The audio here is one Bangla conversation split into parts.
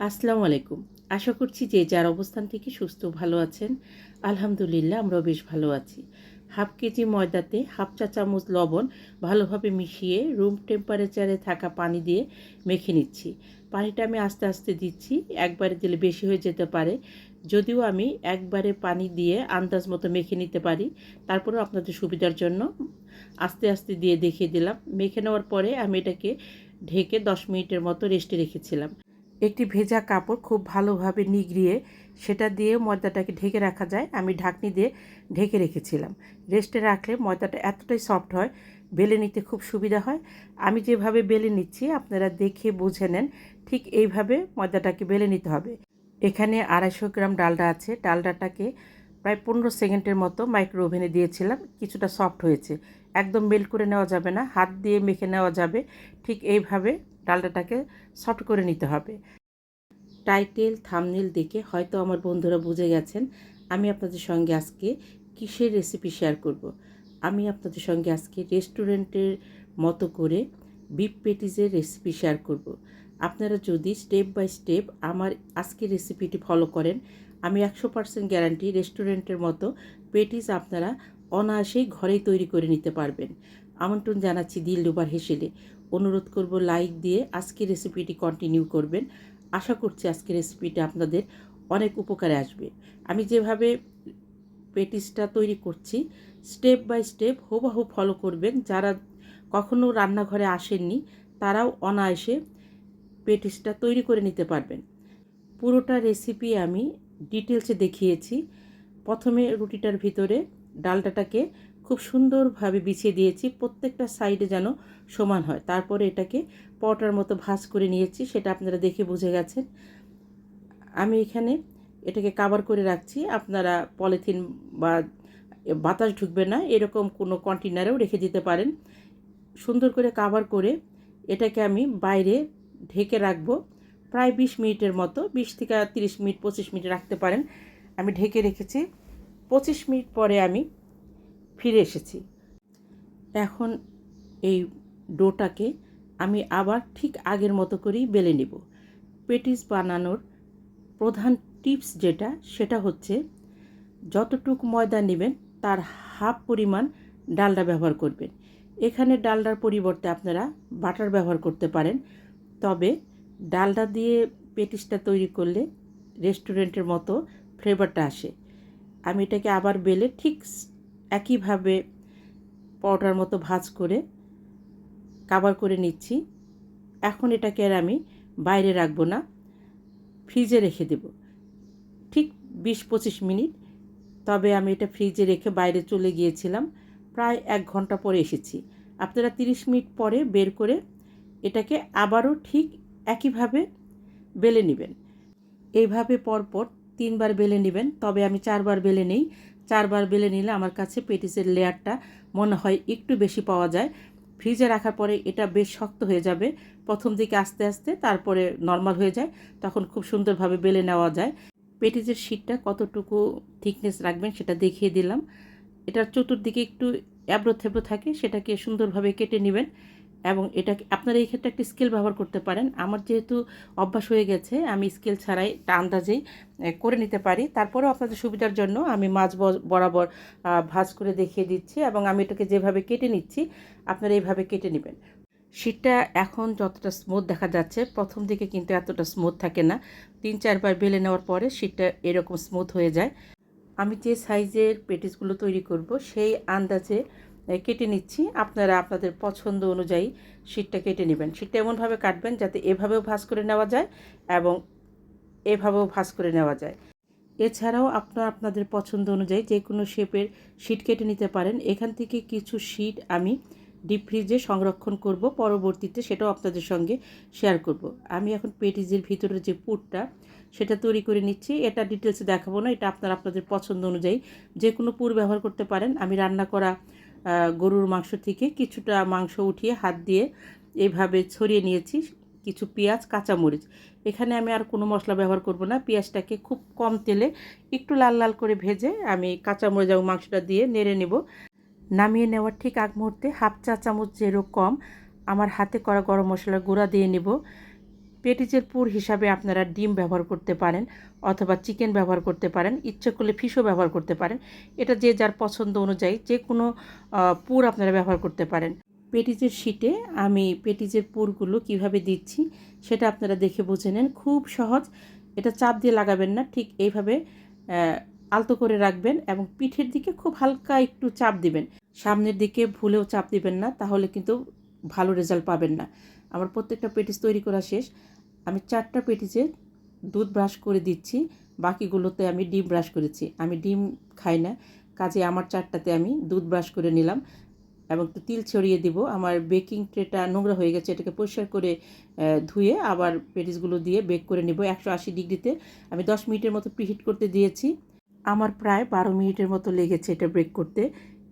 আসসালামু আলাইকুম। আশা করছি যে যার অবস্থান থেকে সুস্থ ভালো আছেন, আলহামদুলিল্লাহ আমরাও বেশ ভালো আছি। হাফ কেজি ময়দাতে হাফ চা চামচ লবণ ভালোভাবে মিশিয়ে রুম টেম্পারেচারে থাকা পানি দিয়ে মেখে নিচ্ছি। পানিটা আমি আস্তে আস্তে দিচ্ছি, একবারে দিলে বেশি হয়ে যেতে পারে। যদিও আমি একবারে পানি দিয়ে আন্দাজ মতো মেখে নিতে পারি, তারপরেও আপনাদের সুবিধার জন্য আস্তে আস্তে দিয়ে দেখিয়ে দিলাম। মেখে নেওয়ার পরে আমি এটাকে ঢেকে দশ মিনিটের মতো রেস্টে রেখেছিলাম। একটি ভেজা কাপড় খুব ভালোভাবে নিগড়িয়ে সেটা দিয়ে ময়দাটাকে ঢেকে রাখা যায়। আমি ঢাকনি দিয়ে ঢেকে রেখেছিলাম। রেস্টে রাখলে ময়দাটা এতটাই সফট হয়, বেলে নিতে খুব সুবিধা হয়। আমি যেভাবে বেলে নিচ্ছি, আপনারা দেখে বুঝে নেন ঠিক এইভাবে ময়দাটাকে বেলে নিতে হবে। এখানে আড়াইশো গ্রাম ডালডা আছে। ডালডাটাকে প্রায় পনেরো সেকেন্ডের মতো মাইক্রো ওভেনে দিয়েছিলাম। কিছুটা সফট হয়েছে। একদম মেল্ট করে নেওয়া যাবে না। হাত দিয়ে মেখে নেওয়া যাবে। ঠিক এইভাবে ডালডাটাকে সফট করে নিতে হবে টাইটেল, থামনেল দেখে হয়তো আমার বন্ধুরা বুঝে গেছেন আমি আপনাদের সঙ্গে আজকে কিসের রেসিপি শেয়ার করব। আমি আপনাদের সঙ্গে আজকে রেস্টুরেন্টের মতো করে বিফ পেটিসের রেসিপি শেয়ার করব। আপনারা যদি স্টেপ বাই স্টেপ আমার আজকের রেসিপিটি ফলো করেন, আমি একশো পার্সেন্ট গ্যারান্টি রেস্টুরেন্টের মতো পেটিস আপনারা অনায়াসেই ঘরেই তৈরি করে নিতে পারবেন আমন্ত্রণ জানাচ্ছি দিল দুবার হেসেলে অনুরোধ করব লাইক দিয়ে আজকের রেসিপিটি কন্টিনিউ করবেন। আশা করছি আজকের রেসিপিটা আপনাদের অনেক উপকারে আসবে। আমি যেভাবে পেটিসটা তৈরি করছি স্টেপ বাই স্টেপ হুবাহু ফলো করবেন। যারা কখনো রান্নাঘরে আসেননি, তারাও অনায়াসে পেটিসটা তৈরি করে নিতে পারবেন। পুরোটা রেসিপি আমি ডিটেলসে দেখিয়েছি। প্রথমে রুটিটার ভিতরে ডালটাটাকে খুব সুন্দরভাবে বিছিয়ে দিয়েছি, প্রত্যেকটা সাইডে যেন সমান হয়। তারপরে এটাকে পটার মতো ভাজ করে নিয়েছি, সেটা আপনারা দেখে বুঝে গেছেন। আমি এখানে এটাকে কাভার করে রাখছি, আপনারা পলিথিন বা বাতাস ঢুকবে না, এরকম কোনো কন্টেনারেও রেখে দিতে পারেন। সুন্দর করে কাভার করে এটাকে আমি বাইরে ঢেকে রাখব, প্রায় বিশ মিনিটের মতো, বিশ থেকে তিরিশ মিনিট, পঁচিশ মিনিট রাখতে পারেন। আমি ঢেকে রেখেছি, পঁচিশ মিনিট পরে আমি ফিরে এসেছি। এখন এই ডোটাকে আমি আবার ঠিক আগের মতো করেই বেলে নেব। পেটিস বানানোর প্রধান টিপস যেটা, সেটা হচ্ছে যতটুক ময়দা নেবেন তার হাফ পরিমাণ ডালডা ব্যবহার করবেন। এখানে ডালডার পরিবর্তে আপনারা বাটার ব্যবহার করতে পারেন। তবে ডালডা দিয়ে পেটিসটা তৈরি করলে রেস্টুরেন্টের মতো ফ্লেভারটা আসে। আমি এটাকে আবার বেলে ঠিক একইভাবে পাউডার মতো ভাজ করে কাবার করে নিচ্ছি। এখন এটাকে আর আমি বাইরে রাখব না ফ্রিজে রেখে দেব। ঠিক বিশ পঁচিশ মিনিট, তবে আমি এটা ফ্রিজে রেখে বাইরে চলে গিয়েছিলাম, প্রায় এক ঘণ্টা পরে এসেছি। আপনারা তিরিশ মিনিট পরে বের করে এটাকে আবারও ঠিক একইভাবে বেলে নেবেন। এইভাবে পরপর তিনবার বেলে নেবেন, তবে আমি চারবার বেলে নেই। চারবার বেলে নিলে আমার কাছে পেটিসের লেয়ারটা মনে হয় একটু বেশি পাওয়া যায়। ফ্রিজে রাখার পরে এটা বেশ শক্ত হয়ে যাবে। প্রথম দিকে আস্তে আস্তে তারপরে নর্মাল হয়ে যায়, তখন খুব সুন্দরভাবে বেলে নেওয়া যায়। পেটিসের শীটটা কতটুকু থিকনেস রাখবেন সেটা দেখিয়ে দিলাম। এটার চতুর্দিকে একটু অ্যাব্রো থেব্রো থাকে, সেটাকে সুন্দরভাবে কেটে নেবেন। এবং এটাকে, আপনারা এই ক্ষেত্রে একটা স্কেল ব্যবহার করতে পারেন। আমার যেহেতু অভ্যাস হয়ে গেছে, আমি স্কেল ছাড়াই এটা আন্দাজেই করে নিতে পারি। তারপরেও আপনাদের সুবিধার জন্য আমি মাছ বরাবর ভাজ করে দেখিয়ে দিচ্ছি এবং আমি এটাকে যেভাবে কেটে নিচ্ছি, আপনারা এইভাবে কেটে নেবেন। শীতটা এখন যতটা স্মুথ দেখা যাচ্ছে, প্রথম দিকে কিন্তু এতটা স্মুথ থাকে না। তিন, চারবার বেলে নেওয়ার পরে শীতটা এরকম স্মুথ হয়ে যায়। আমি যে সাইজের পেটিসগুলো তৈরি করব, সেই আন্দাজে কেটে নিচ্ছি। আপনারা আপনাদের পছন্দ অনুযায়ী শীটটা কেটে নেবেন। শীটটা এমনভাবে কাটবেন যাতে এভাবেও ভাজ করে নেওয়া যায় এবং এভাবেও ভাজ করে নেওয়া যায়। এছাড়াও আপনারা আপনাদের পছন্দ অনুযায়ী যে কোনো শেপের শীট কেটে নিতে পারেন। এখান থেকে কিছু শীট আমি ডিপ ফ্রিজে সংরক্ষণ করব। পরবর্তীতে সেটাও আপনাদের সঙ্গে শেয়ার করব। আমি এখন পেটিজের ভিতরে যে পুরটা, সেটা তৈরি করে নিচ্ছি। এটা ডিটেলসে দেখাবো না। এটা আপনারা আপনাদের পছন্দ অনুযায়ী যে কোনো পুর ব্যবহার করতে পারেন। আমি রান্না করা গরুর মাংস থেকে কিছুটা মাংস উঠিয়ে হাত দিয়ে এইভাবে ছড়িয়ে নিয়েছি, কিছু পেঁয়াজ, কাঁচামরিচ। এখানে আমি আর কোনো মশলা ব্যবহার করব না, পেঁয়াজটাকে খুব কম তেলে একটু লাল লাল করে ভেজে আমি কাঁচামরিচ এবং মাংসটা দিয়ে নেড়ে নেব। নামিয়ে নেওয়ার ঠিক আগ মুহূর্তে হাফ চা চামচ যেরকম আমার হাতে করা গরম মশলার গুঁড়া দিয়ে নেব। পেটিজের পুর হিসাবে আপনারা ডিম ব্যবহার করতে পারেন অথবা চিকেন ব্যবহার করতে পারেন, ইচ্ছে করলে ফিশও ব্যবহার করতে পারেন। এটা যে যার পছন্দ অনুযায়ী যে কোনো পুর আপনারা ব্যবহার করতে পারেন। পেটিজের শিটে আমি পেটিজের পুরগুলো কীভাবে দিচ্ছি সেটা আপনারা দেখে বুঝে নেন। খুব সহজ, এটা চাপ দিয়ে লাগাবেন না, ঠিক এইভাবে আলতো করে রাখবেন এবং পিঠের দিকে খুব হালকা একটু চাপ দিবেন। সামনের দিকে ভুলেও চাপ দিবেন না, তাহলে কিন্তু ভালো রেজাল্ট পাবেন না। আমার প্রত্যেকটা পেটিস তৈরি করা শেষ। আমি চারটা পেটিসে দুধ ব্রাশ করে দিচ্ছি, বাকিগুলোতে আমি ডিম ব্রাশ করেছি। আমি ডিম খাই না, কাজে আমার চারটাতে আমি দুধ ব্রাশ করে নিলাম এবং একটু তিল ছড়িয়ে দিব। আমার বেকিং ট্রেটা নোংরা হয়ে গেছে, এটাকে পরিষ্কার করে ধুয়ে আবার পেটিসগুলো দিয়ে বেক করে নেব। একশো আশি ডিগ্রিতে। আমি দশ মিনিটের মতো প্রিহিট করতে দিয়েছি। আমার প্রায় বারো মিনিটের মতো লেগেছে এটা ব্রেক করতে।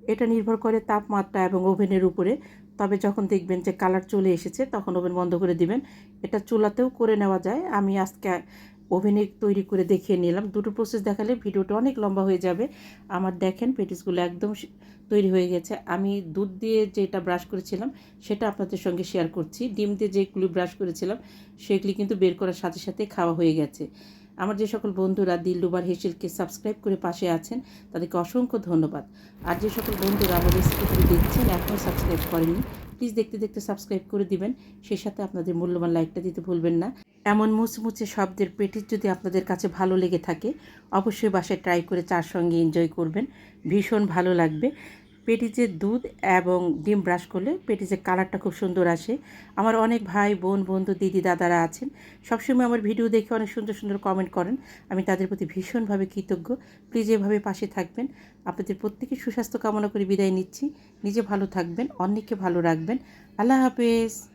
এটা নির্ভর করে তাপমাত্রা এবং ওভেনের উপরে। তবে যখন দেখবেন যে কালার চলে এসেছে, তখন ওভেন বন্ধ করে দিবেন। এটা চুলাতেও করে নেওয়া যায়। আমি আজকে ওভেনে তৈরি করে দেখিয়ে নিলাম। দুটো প্রসেস দেখালে ভিডিওটা অনেক লম্বা হয়ে যাবে। আমার দেখেন পেটিসগুলো একদম তৈরি হয়ে গেছে। আমি দুধ দিয়ে যেটা ব্রাশ করেছিলাম, সেটা আপনাদের সঙ্গে শেয়ার করছি। ডিম দিয়ে যেগুলি ব্রাশ করেছিলাম, সেগুলি কিন্তু বের করার সাথে সাথে খাওয়া হয়ে গেছে। আমার যে সকল বন্ধুরা দিলডুবার হেসেলকে সাবস্ক্রাইব করে পাশে আছেন, তাদেরকে অসংখ্য ধন্যবাদ। আর যে সকল বন্ধুরা আমার রেসিপিগুলো দেখছেন, এখনও সাবস্ক্রাইব করেননি প্লিজ দেখতে দেখতে সাবস্ক্রাইব করে দিবেন। সেই সাথে আপনাদের মূল্যবান লাইকটা দিতে ভুলবেন না। এমন মুচমুচে শব্দের পেটিস যদি আপনাদের কাছে ভালো লেগে থাকে, অবশ্যই বাসায় ট্রাই করে চার সঙ্গে এনজয় করবেন। ভীষণ ভালো লাগবে। পেটিজের দুধ এবং ডিম ব্রাশ করলে পেটিজের কালারটা খুব সুন্দর আসে। আমার অনেক ভাই, বোন, বন্ধু, দিদি, দাদারা আছেন। সবসময় আমার ভিডিও দেখে অনেক সুন্দর সুন্দর কমেন্ট করেন। আমি তাদের প্রতি ভীষণভাবে কৃতজ্ঞ। প্লিজ এভাবে পাশে থাকবেন। আপনাদের প্রত্যেকে সুস্বাস্থ্য কামনা করে বিদায় নিচ্ছি। নিজে ভালো থাকবেন, অন্যকে ভালো রাখবেন। আল্লাহ হাফেজ।